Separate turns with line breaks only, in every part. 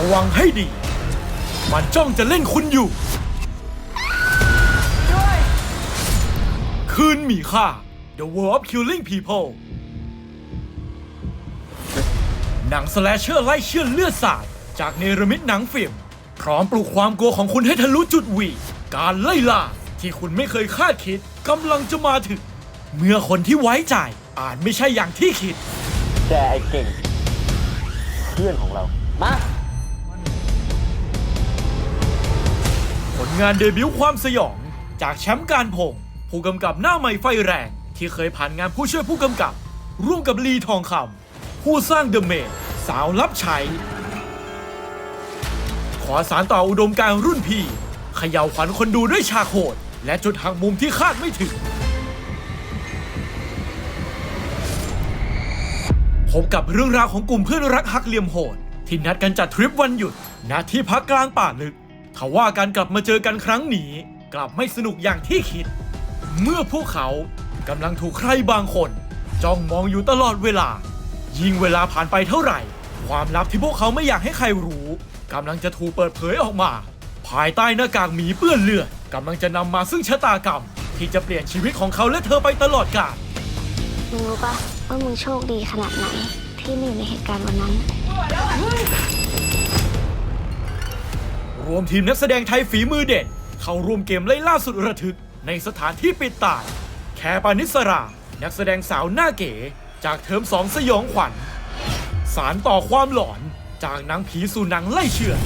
ระวังให้ดี มันจ้องจะเล่นคุณอยู่ คืนมีค่า The World of Killing People หนังสแลชเชอร์ไล่เชื่อเลือดสาด จากเนรมิตหนังฟิล์มพร้อมปลุกความกลัวของคุณให้ทะลุจุดวีการไล่ล่าที่คุณไม่เคยคาดคิดกำลังจะมาถึง เมื่อคนที่ไว้ใจอาจไม่ใช่อย่างที่คิด
แกไอ้เก่ง เพื่อนของเรา มา
ผลงานเดบิวต์ความสยอง จากแชมป์การพงผู้กำกับหน้าใหม่ไฟแรง ที่เคยผ่านงานผู้ช่วยผู้กำกับ ร่วมกับลีทองคำผู้สร้างเดอะเมดสาวรับใช้ ขอสารต่ออุดมการรุ่นพี่เขย่าขวัญคนดูด้วยฉากโหด และจุดหักมุมที่คาดไม่ถึง พบกับเรื่องราวของกลุ่มเพื่อนรักฮักเหลี่ยมโหด ที่นัดกันจัดทริปวันหยุดณที่พักกลางป่าลึก ทว่าการกลับมาเจอกันครั้งนี้ กลับไม่สนุกอย่างที่คิด เมื่อพวกเขากำลังถูกใครบางคน จ้องมองอยู่ตลอดเวลา ยิ่งเวลาผ่านไปเท่าไหร่ ความลับที่พวกเขาไม่อยากให้ใครรู้กำลังจะถูกเปิดเผยออกมา ภายใต้หน้ากากหมีเปื้อนเลือดกำลังจะนำมาซึ่งชะตากรรม ที่จะเปลี่ยนชีวิตของเขาและเธอไปตลอดกาล
มึงรู้ปะว่ามึงโชคดีขนาดไหน ที่ไม่อยู่ในเหตุการณ์วันนั้น
รวมทีมนักแสดงไทยฝีมือเด่น เข้าร่วมเกมไล่ล่าสุดระทึก ในสถานที่ปิดตาย แคปานิสรา นักแสดงสาวหน้าเก๋ จากเทอมสองสยองขวัญ สารต่อความหลอนจากหนังผีสู่หนังไล่เชือด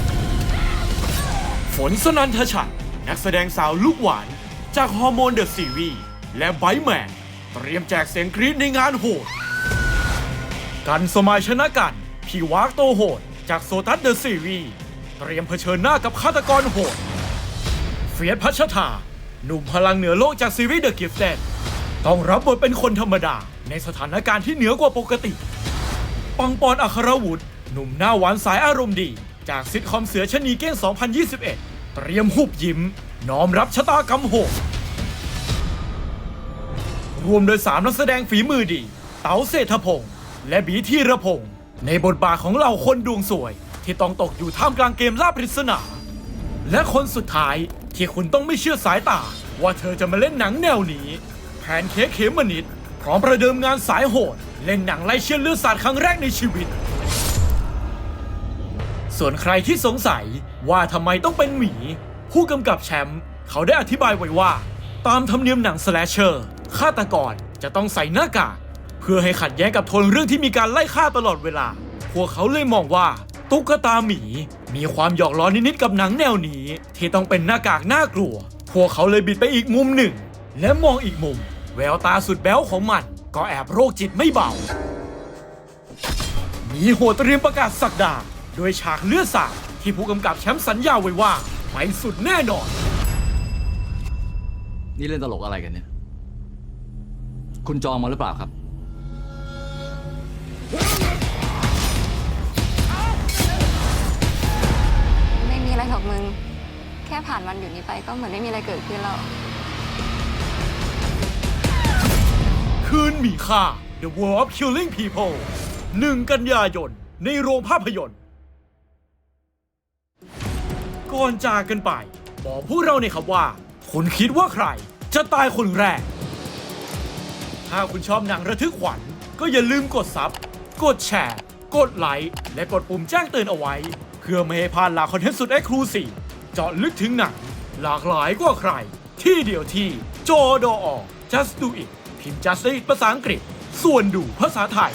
ฝนสนันทชัดนักแสดงสาวลูกหวาน จากฮอร์โมนเดอะซีรีและไบแมนเตรียมแจกเสียงกรี๊ดในงานโหด กันสมัยชนะกัน พี่วากโตโหด จากโซตัสเดอะซีรี เตรียมเผชิญหน้ากับฆาตกรโหด เฟียสพัชธา หนุ่มพลังเหนือโลกจากซีรีส์เดอะกิฟเ d ต้องรับบทเป็นคนธรรมดา ในสถานการณ์ที่เหนือกว่าปกติ ปังปอนอัครวุฒิหนุ่มหน้าหวานสายอารมณ์ดี จากซิทคอมเสือชะนีเก้ง 2021 เตรียมหุบยิ้ม น้อมรับชะตากรรมโหด รวมโดยสามนักแสดงฝีมือดี เต๋าเศรษฐพงศ์และบีทีระพงศ์ในบทบาทของเหล่าคนดวงสวย ที่ต้องตกอยู่ท่ามกลางเกมล่าปริศนา และคนสุดท้ายที่คุณต้องไม่เชื่อสายตา ว่าเธอจะมาเล่นหนังแนวนี้ แผนเค้กเขมมนิดพร้อมประเดิมงานสายโหด เล่นหนังไล่เชื่อเลือดสาดครั้งแรกในชีวิต ส่วนใครที่สงสัยว่าทำไมต้องเป็นหมี ผู้กำกับแชมป์เขาได้อธิบายไว้ว่า ตามธรรมเนียมหนังสแลชเชอร์ฆาตกรจะต้องใส่หน้ากากเพื่อให้ขัดแย้งกับโทนเรื่องที่มีการไล่ฆ่าตลอดเวลา พวกเขาเลยมองว่า ตุ๊กตาหมี มีความหยอกล้อนิดๆกับหนังแนวนี้ ที่ต้องเป็นหน้ากากน่ากลัว พวกเขาเลยบิดไปอีกมุมหนึ่ง และมองอีกมุม แววตาสุดแบ๊วของมัน ก็แอบโรคจิตไม่เบา มีโหดเตรียมประกาศสักดาโดยฉากเลือดสาดที่ผู้กำกับแชมป์สัญญาไว้ว่าไปสุดแน่นอน
นี่เล่นตลกอะไรกันเนี่ย คุณจองมาหรือเปล่าครับ
อะไรหรอกมึง แค่ผ่านวันหยุดนี้ไปก็เหมือนไม่มีอะไรเกิดขึ้นแล้ว
คืนมีค่า The World of Killing People 1กันยายน ในโรงภาพยนตร์ ก่อนจากกันไป บอกพวกเราเนี่อยครับว่า คุณคิดว่าใคร จะตายคนแรก ถ้าคุณชอบหนังระทึกขวัญ ก็อย่าลืมกดซับ กดแชร์ กดไลค์ และกดปุ่มแจ้งเตือนเอาไว้ เพื่อไม่ให้พลาดหลากคอนเทนต์สุดเอ็กซ์คลูซีฟเจาะลึกถึงหนัง หลากหลายกว่าใคร ที่เดียวที่จอดอ just do it พิมพ์ just do it ภาษาอังกฤษ ส่วนดูภาษาไทย